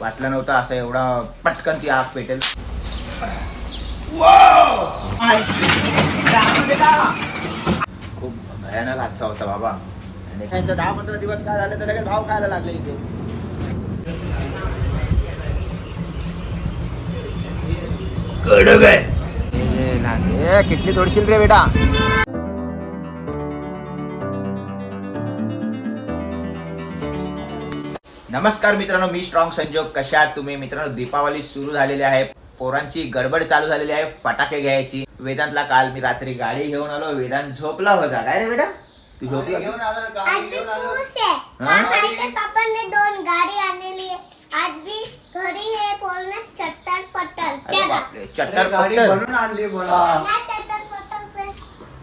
वाटलं नव्हतं असं एवढा पटकन ती आग पेटेल. खूप भयानक हादसा होता बाबा. आणि त्यांचं दहा पंधरा दिवस काय झाले तर लगेच भाव खायला लागले इथे. कडक आहे. किटली तोडशील रे बेटा. नमस्कार मित्रांनो मी स्ट्रॉंग संजोग. कशा तुम्ही? मित्रांनो दीपावली सुरू झालेली आहे. पोरांची गडबड चालू झालेली आहे. फटाके घ्यायची. वेदांतला काल मी रात्री गाडी घेऊन आलो. वेदांत झोपला होता. काय रे बेटा? तू झोपला हा? पप्पांनी दोन गाडी आज घरी हे बोलणं चट्टर पट्टर अरे बापरे. चट्टर गाडी पट्टर. बनवून आणली बोला. चट्टर पट्टर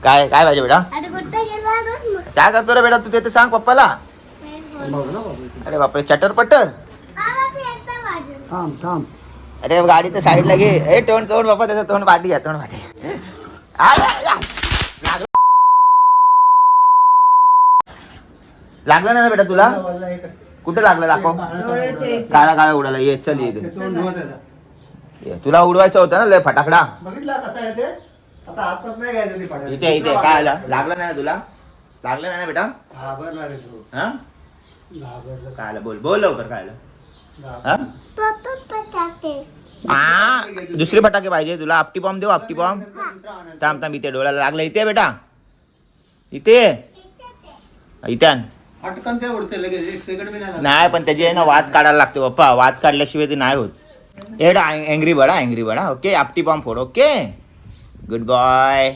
काय काय पाहिजे बेटा? अरे कुठे गेला रे? काय करतो रे बेटा? तू ते सांग पप्पाला. अरे बापरे. थांब थांब. अरे गाडी तर साईडला घे. ए तोंड तोंड बाप्पा त्याचं तोंड पाठी घ्या तोंड या. लागलं. ना बेटा तुला? कुठे लागलं? दाखव. काळा काळा उडाला. ये चल ये तुला उडवायचं होतं ना लय फटाकडा. बघितला कसा आहे ते? आता हातात नाही घ्यायचं ती फटाके. इथे इथे. काय आला? लागलं नाही ना तुला? लागलं नाही ना बेटा? हा बोल बोल लवकर. हा? पप्पा दुसरे फटाके पाहिजे तुला. आपटी बॉम्ब देऊ आपटी बॉम्ब. थांब थांब इथे डोळ्याला लागलं. इथे बेटा. इथे इथे नाही पण त्याची आहे ना वाद काढायला लागते बाप्पा वाद काढल्याशिवाय ते नाही होत. Add angry bird angry bird. Okay आपटी बॉम्ब फोड ओके? गुड बॉय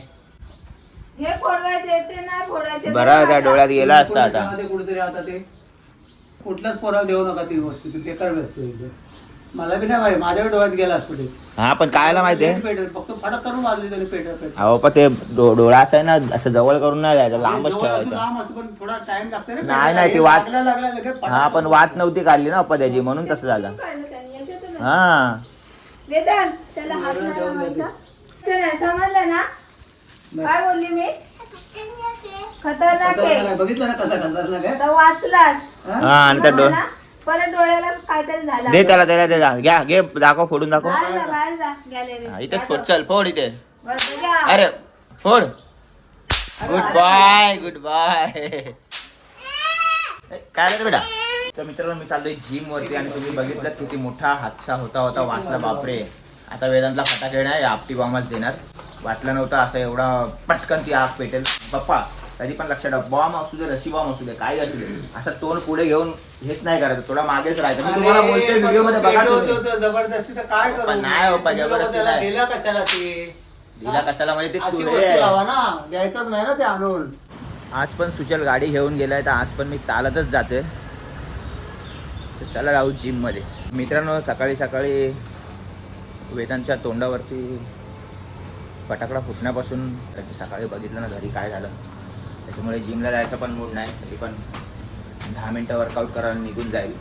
हे फोडवायचे ते नाही फोडायचे. बरं त्या डोळ्यात गेला असता आता त्यामध्ये कुठेतरी आता ते कुठल्याच पोराला देऊ नका ती वस्तू ती बेकार वस्तू आहे ती. मला बी नाही माहिती माझ्या डोळ्यात गेला असतो ते हा पण कायला माहितीये पेटेल फक्त फटक करून वाजली त्याने पेटेल पेटेल अहो पण ते डो- डोळा असं आहे ना असं जवळ करून नाही जायचं लांबच जवळ असून ठेवायचा. लांब असं पण थोडा टाइम लागते रे नाही, नाही, ती. वाट- लगेच पटकन हा पण वाद नव्हती काढली ना अप्पा त्याची म्हणून तसं झालं. काढलं त्यांनी याच्यातूनच. हा. वेदांत त्याला हात नाही लावायचा. ते नाही, समजलं ना? काय बोलली मी? खतरनाक आहे. बघितलं ना कसा खतरनाक आहे? वाचलास. हा? आणि त्या डो? परत डोळ्याला काहीतरी झालं. दे त्याला त्याला दे जा. घ्या घे दाखव फोडून दाखव. बाहेर जा बाहेर जा. गॅलरी इथेच फोड चल फोड इथे. अरे फोड. गुड बाय गुड बाय काय रे बेटा? तर मित्रांनो मी चाललोय जिम वरती आणि तुम्ही बघितलं किती मोठा हादसा होता होता. वाचला बापरे. आता वेदांतला फटाके नाही आपटी बॉम्बच देणार. वाटलं नव्हतं असं एवढा पटकन ती आग पेटेल. पप्पा कधी पण लक्षात ठेवा बॉम्ब असू दे रशी बॉम्ब असू दे काही असू दे असं तोंड पुढे घेऊन हेच नाही करायचं थोडा मागेच राहायचं. मी तुम्हाला बोलतोय व्हिडिओमध्ये बघा तुम्ही. जबरदस्ती तर काय करू? नाही पप्पा, तुम्ही जबरदस्ती त्याला नाही. दिला कशाला ते? दिला कशाला म्हणजे ते अशी तुरे वस्तू लावा ना द्यायचंच नाही ना ते आणून. आज पण सुचल गाडी घेऊन गेलाय तर आज पण मी चालतच जाते तर चला जाऊ जिममध्ये. मित्रांनो सकाळी सकाळी वेदांच्या तोंडावरती फटाकडा फुटण्यापासून कारण की सकाळी बघितलं ना घरी काय झालं. त्याच्यामुळे जिमला जायचा पण मूड नाही. तरी पण दहा मिनटं वर्कआउट करायला निघून जाईल.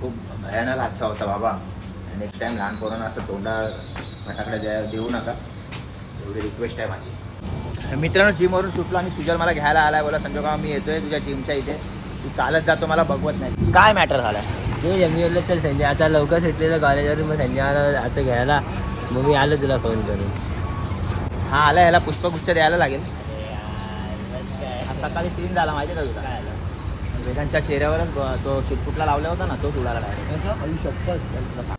खूप भयानक हादसा होता बाबा. नेक्स्ट टाइम लहान पोरांना असं तोंडा फटाकडे द्या देऊ नका. एवढी रिक्वेस्ट आहे माझी. मित्रांनो जिमवरून सुटलो आणि सुजल मला घ्यायला आलाय. बोला संजय गाव मी येतोय तुझ्या जिमच्या इथे. तू चालत जातो मला बघवत नाही. काय मॅटर झालाय? ते मी बोललो चल संजय आता लवकर सुटलेलं कॉलेजवरून मग संजय आला आता घ्यायला. मग मी आलो तुला फोन करून. हा आला याला पुष्पगुच्छ द्यायला लागेल. सकाळी सीन झाला माहिती का तुला? वेदांच्या चेहऱ्यावरच ब- तो चिटकुटला लावला होता ना तोच उडाला डायरेक्ट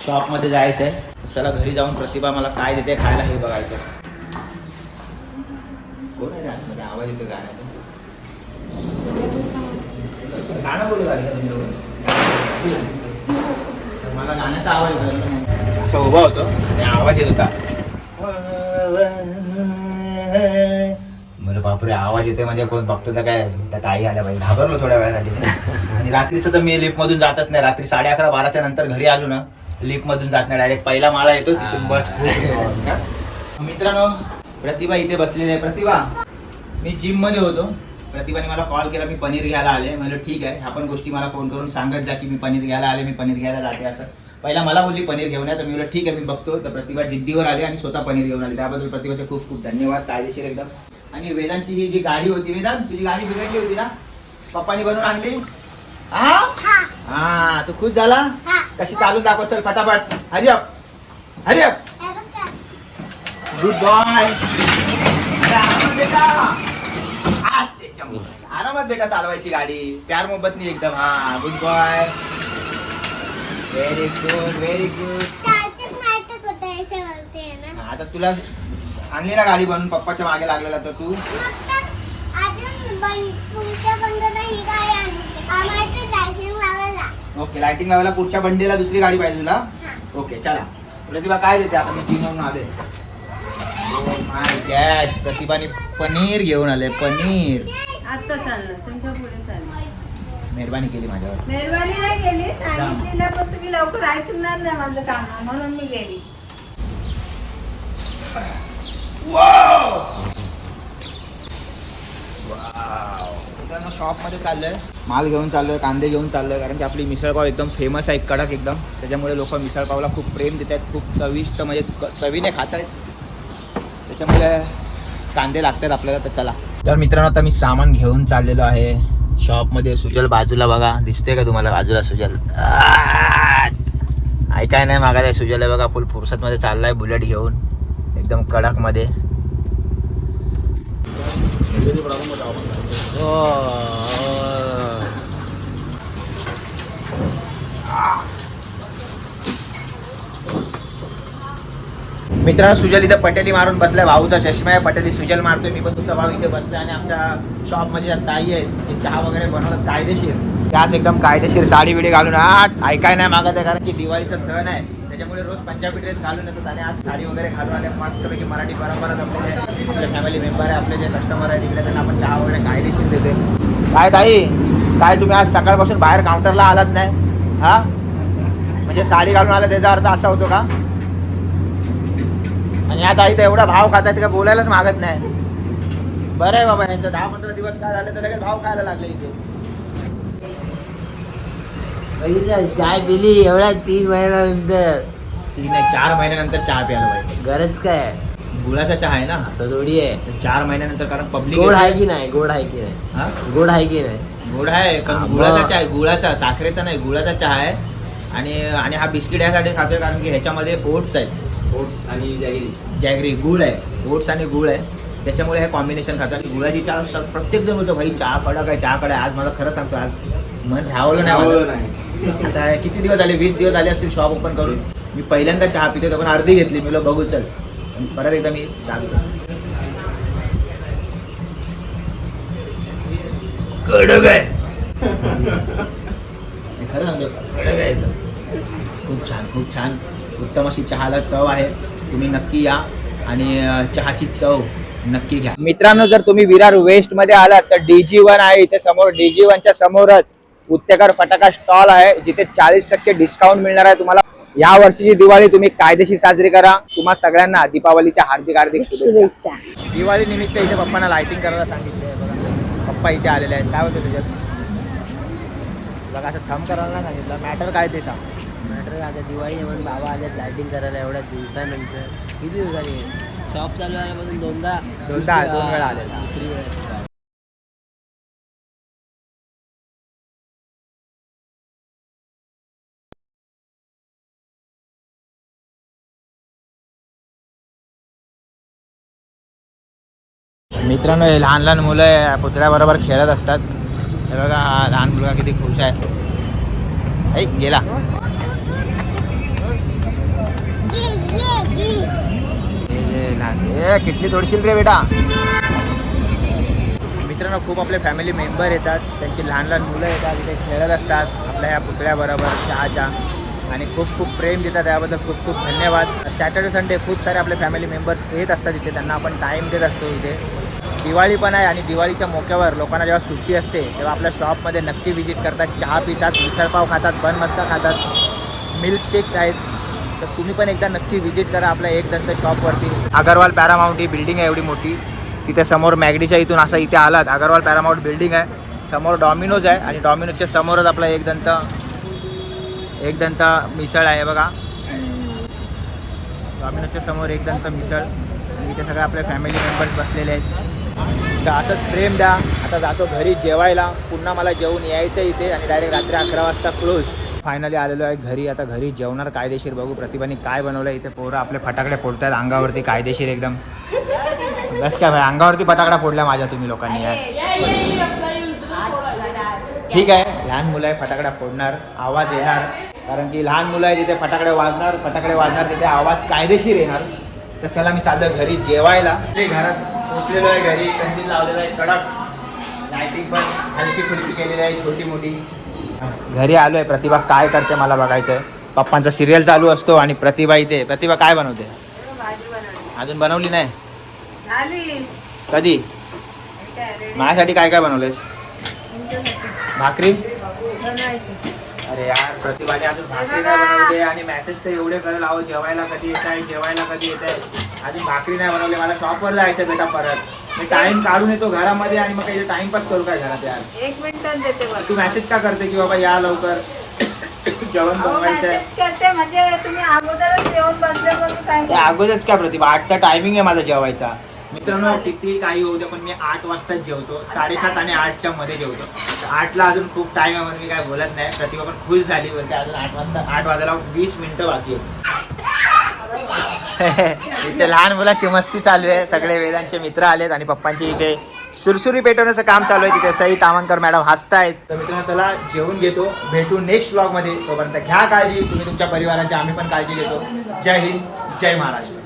शॉपमध्ये जायचं आहे चला घरी जाऊन प्रतिभा मला काय देते खायला हे बघायचं कोण आहे गाण्यामध्ये आवाज येतो गाण्याचा. गाणं बोलू गाडी का तुमच्याकडून? मला गाण्याचा आवाज येतो. असा उभा होतो. आणि आवाज येत होता. मला बापरे आवाज येते म्हणजे कोण बघतो तर काय? त्या काही आल्या पाहिजे घाबरलो थोड्या वेळासाठी. आणि रात्रीचं तर मी लिफ्ट मधून जातच नाही. रात्री साडे अकरा बाराच्या नंतर घरी आलो ना लिफ्ट मधून जात नाही. डायरेक्ट पहिला माळा येतो तिथून बस मित्रांनो प्रतिभा इथे बसलेली आहे. प्रतिभा. मी जिममध्ये होतो. प्रतिभाने मला कॉल केला मी पनीर घ्यायला आले. म्हणलं ठीक आहे ह्या पण गोष्टी मला फोन करून सांगत जा की मी पनीर घ्यायला आले मी पनीर घ्यायला जाते असं. पहिला मला बोलली पनीर घेऊन या. तर मी बोललं ठीक आहे मी बघतो. तर प्रतिभा जिद्दीवर आली आणि स्वतः पनीर घेऊन आली. त्याबद्दल प्रतिभाचे खूप खूप धन्यवाद कायदेशीर एकदम. आणि वेदांची ही जी गाडी होती वेदांत तुझी गाडी बिघडली होती ना? पप्पानी बनवून आणली? हा? तू खुश झाला? हा. कशी चालून दाखव चल फटाफट. हरी अप हरी अप हे बघ का? गुड बॉय आरामात बेटा चालवायची गाडी. प्यार मोहब्बत नाही एकदम. हा good boy very good very good आता तुला आणली ना गाडी बनवून पप्पाच्या मागे लागलेला तर तू? ओके लाइटिंग लावायला. पुढच्या बंडीला दुसरी गाडी पाहिजे तुला. ओके चला. प्रतिभा काय देते? आता मी जिमवरून आले गॅच प्रतिभाने पनीर घेऊन आले पनीर. आता चाललं. तुमच्यापुढे चाललं. मेहरबानी केली माझ्यावर. मेहरबानी नाही केली. सांगितलेलं पण तुम्ही लवकर ऐकणार नाही माझं काम. म्हणून मी गेली. शॉपमध्ये चाललोय. माल घेऊन चाललोय कांदे घेऊन चाललोय कारण की आपली मिसळपाव एकदम फेमस आहे कडक एकदम. त्याच्यामुळे लोक मिसळपावला खूप प्रेम देत आहेत खूप चविष्ट म्हणजे क- चवीने खात आहेत. त्याच्यामुळे कांदे लागतात आपल्याला तर चला. तर मित्रांनो आता मी सामान घेऊन चाललेलो आहे. शॉपमध्ये सुजल बाजूला बघा. दिसते का तुम्हाला बाजूला सुजल? ऐकाय नाही मागायला. आहे सुजल आहे बघा फुल फुरसतमध्ये चाललाय बुलेट घेऊन. एकदम कडकमध्ये. हो. मित्रांनो सुजल इथं पटेली मारून बसलाय भाऊचा चष्मा आहे. पटेली सुजल मारतोय. मी पण तुमचा भाऊ इथे बसलाय आणि आमच्या शॉपमध्ये ज्या ताई आहेत ते चहा वगैरे बनवतात कायदेशीर. त्याच एकदम कायदेशीर साडी बिडी घालून आठ ऐकाय नाही मागत आहे कारण की दिवाळीचा सण आहे. त्याच्यामुळे रोज पंजाबी ड्रेस घालून येतात आणि आज साडी वगैरे घालून आले. मस्तपैकी मराठी परंपरा आपले जे आपले फॅमिली मेंबर आहे आपले जे कस्टमर आहे तिकडे त्यांना आपण चहा वगैरे कायदेशीर देते काय ताई? काय तुम्ही आज सकाळपासून बाहेर काउंटरला आलात नाही? हा? म्हणजे साडी घालून आला त्याचा अर्थ असा होतो का? आणि आता इथं एवढा भाव खातात का बोलायलाच मागत नाही. बरं आहे बाबा यांचं दहा पंधरा दिवस काय झाले तर लगेच भाव खायला लागले इथे. चाय पिली एवढ्या तीन महिन्यानंतर. तीन चार महिन्यानंतर चहा प्यायला पाहिजे. गरज काय? गुळाचा चहा आहे ना? असं थोडी आहे. तर चार महिन्यानंतर कारण पब्लिक गोड आहे की नाही? गोड आहे की नाही? हा? गोड आहे की नाही? गोड आहे मग. गुळाचा चहा आहे गुळाचा साखरेचा नाही गुळाचा चहा आहे. आणि आणि हा बिस्किट यासाठी खातोय कारण की ह्याच्यामध्ये ओट्स आहेत. ओट्स आणि जॅगरी. जॅगरी गुळ आहे. ओट्स आणि गुळ आहे. त्याच्यामुळे हे कॉम्बिनेशन खातो. आणि गुळाची चहा प्रत्येक जण बोलतो भाई चहा कडक आहे चहा कडक आहे. आज मला खरं सांगतो आज मन राहवलं नाही. आता किती दिवस झाले? वीस दिवस झाले असतील शॉप ओपन करून. मी पहिल्यांदा चहा पितो पण अर्धी घेतली. मी बघू चल. परत एकदा मी चहा पितो. कडक आहे. खरं सांगतो कडक आहे खूप छान खूप छान. उत्तम अशी चहाला चव आहे तुम्ही नक्की या आणि चहाची चव नक्की घ्या. मित्रांनो जर तुम्ही विरार वेस्टमध्ये आलात तर डीजी वन आहे इथे समोर. डीजी वनच्या समोरच उत्तेकर फटाका स्टॉल आहे जिथे चाळीस टक्के डिस्काउंट मिळणार आहे तुम्हाला. या वर्षीची दिवाळी तुम्ही कायदेशीर साजरी करा. तुम्हा सगळ्यांना दीपावलीच्या हार्दिक हार्दिक शुभेच्छा. दिवाळी निमित्त इथे पप्पांना लाइटिंग करायला सांगितले बघा. पप्पा इथे आलेले आहेत. काय होतं त्याच्यात? बघा असं थंब करायला नाही सांगितलं. मॅटर काय ते सांग. मॅटर आता दिवाळी म्हणून बाबा आले लायटिंग करायला एवढ्या दिवसानंतर. किती दिवसांनी शॉप चालू झाल्यापासून दोनदा दोनदा, दोन वेळा आले. दुसरी वेळा. मित्रांनो हे लहान लहान मुलं पुतळ्याबरोबर खेळत असतात. हे बघा हा लहान मुलगा किती खुश आहे. ऐ गेला. ए किटली तोडशील रे बेटा? मित्रांनो खूप आपले फॅमिली मेंबर येतात. त्यांची लहान लहान मुलं येतात इथे खेळत असतात आपल्या ह्या पुतळ्याबरोबर चहाच्या. आणि खूप खूप प्रेम देतात त्याबद्दल खूप खूप धन्यवाद. सॅटर्डे संडे खूप सारे आपले फॅमिली मेंबर्स येत असतात इथे त्यांना आपण टाईम देत असतो इथे. दिवाळी पण आहे आणि दिवाळीच्या मोक्यावर लोकांना जेव्हा सुट्टी असते तेव्हा आपल्या शॉपमध्ये नक्की व्हिजिट करतात चहा पितात मिसळपाव खातात बन मस्का खातात. मिल्कशेक्स आहेत. तर तुम्ही पण एकदा नक्की व्हिजिट करा आपल्या एक दंत शॉपवरती अगरवाल पॅरामाऊंट ही बिल्डिंग आहे एवढी मोठी. तिथे समोर मॅगडीच्या इथून असा इथे आलात. अगरवाल पॅरामाऊंट बिल्डिंग आहे. समोर डॉमिनोज आहे आणि डॉमिनोजच्या समोरच आपला एक दंत एक दंत मिसळ आहे बघा. डॉमिनोजच्या समोर एक दंत मिसळ. आणि इथे सगळे आपले फॅमिली मेंबर्स बसलेले आहेत. तर असंच प्रेम द्या. आता जातो घरी जेवायला. पुन्हा मला जेवून यायचं इथे आणि डायरेक्ट रात्री अकरा वाजता क्लोज फायनली आलेलो आहे घरी. आता घरी जेवणार कायदेशीर बघू. प्रतिभाने काय बनवलं इथे पोरं आपले फटाकडे फोडतात अंगावरती कायदेशीर एकदम. बस काय भाई अंगावरती फटाकडा फोडला माझ्या तुम्ही लोकांनी यार. ठीक आहे लहान मुलं आहे फटाकडा फोडणार आवाज येणार. कारण की लहान मुलं आहे तिथे फटाकडे वाजणार फटाकडे वाजणार तिथे आवाज कायदेशीर येणार. तर चला मी चाललोय घरी जेवायला. ते घरात पोचलेलो आहे घरी कंदील लावलेला आहे कडक. लायटिंग पण हलकी फुलकी केलेली आहे छोटी मोठी घरी आलो आहे प्रतिभा काय करते मला बघायचं आहे पप्पांचा सिरियल चालू असतो आणि प्रतिभा इथे प्रतिभा काय बनवते? अजून बनवली नाही? कधी? काय? माझ्यासाठी काय काय बनवलेस. भाकरी? अरे यार प्रतिभाने अजून भाकरी नाही बनवली आणि मेसेज तर एवढे करेल अहो जेवायला कधी येत आहे जेवायला कधी येत आहे? अजून भाकरी नाही बनवली मला शॉपवर जायचं बेटा परत. मी टाइम काढून येतो घरामध्ये आणि मग काही टाइमपास करू काय घरात यार? एक मिनिटात देते बघ. तू मेसेज का करते की बाबा या लवकर? जेवण अहो बनवायचं आहे करते म्हणजे तुम्ही अगोदरच येऊन बसले काय ते अगोदरच काय प्रतिभा आठचा टायमिंग आहे माझा जेवायचा. मित्रांनो किती काही होऊ दे पण मी आठ वाजताच जेवतो. साडेसात आणि आठच्या मध्ये जेवतो. तर आठला अजून खूप टाइम आहे म्हणून मी काय बोलत नाही. प्रतिभा पण खुश झाली बोलते अजून आठ वाजता आठ वाजायला वीस मिनिटं बाकी आहेत. इथे लहान मुलांची मस्ती चालू आहे. सगळे वेदांचे मित्र आलेत आणि पप्पांची इथे सुरसुरी पेटवण्याचं काम चालू आहे. तिथे सई तामणकर मॅडम हसतायत. तर मित्रांनो चला जेवून घेतो. भेटू नेक्स्ट ब्लॉगमध्ये तोपर्यंत घ्या काळजी. तुम्ही तुमच्या परिवाराची आम्ही पण काळजी घेतो. जय हिंद. जय महाराष्ट्र.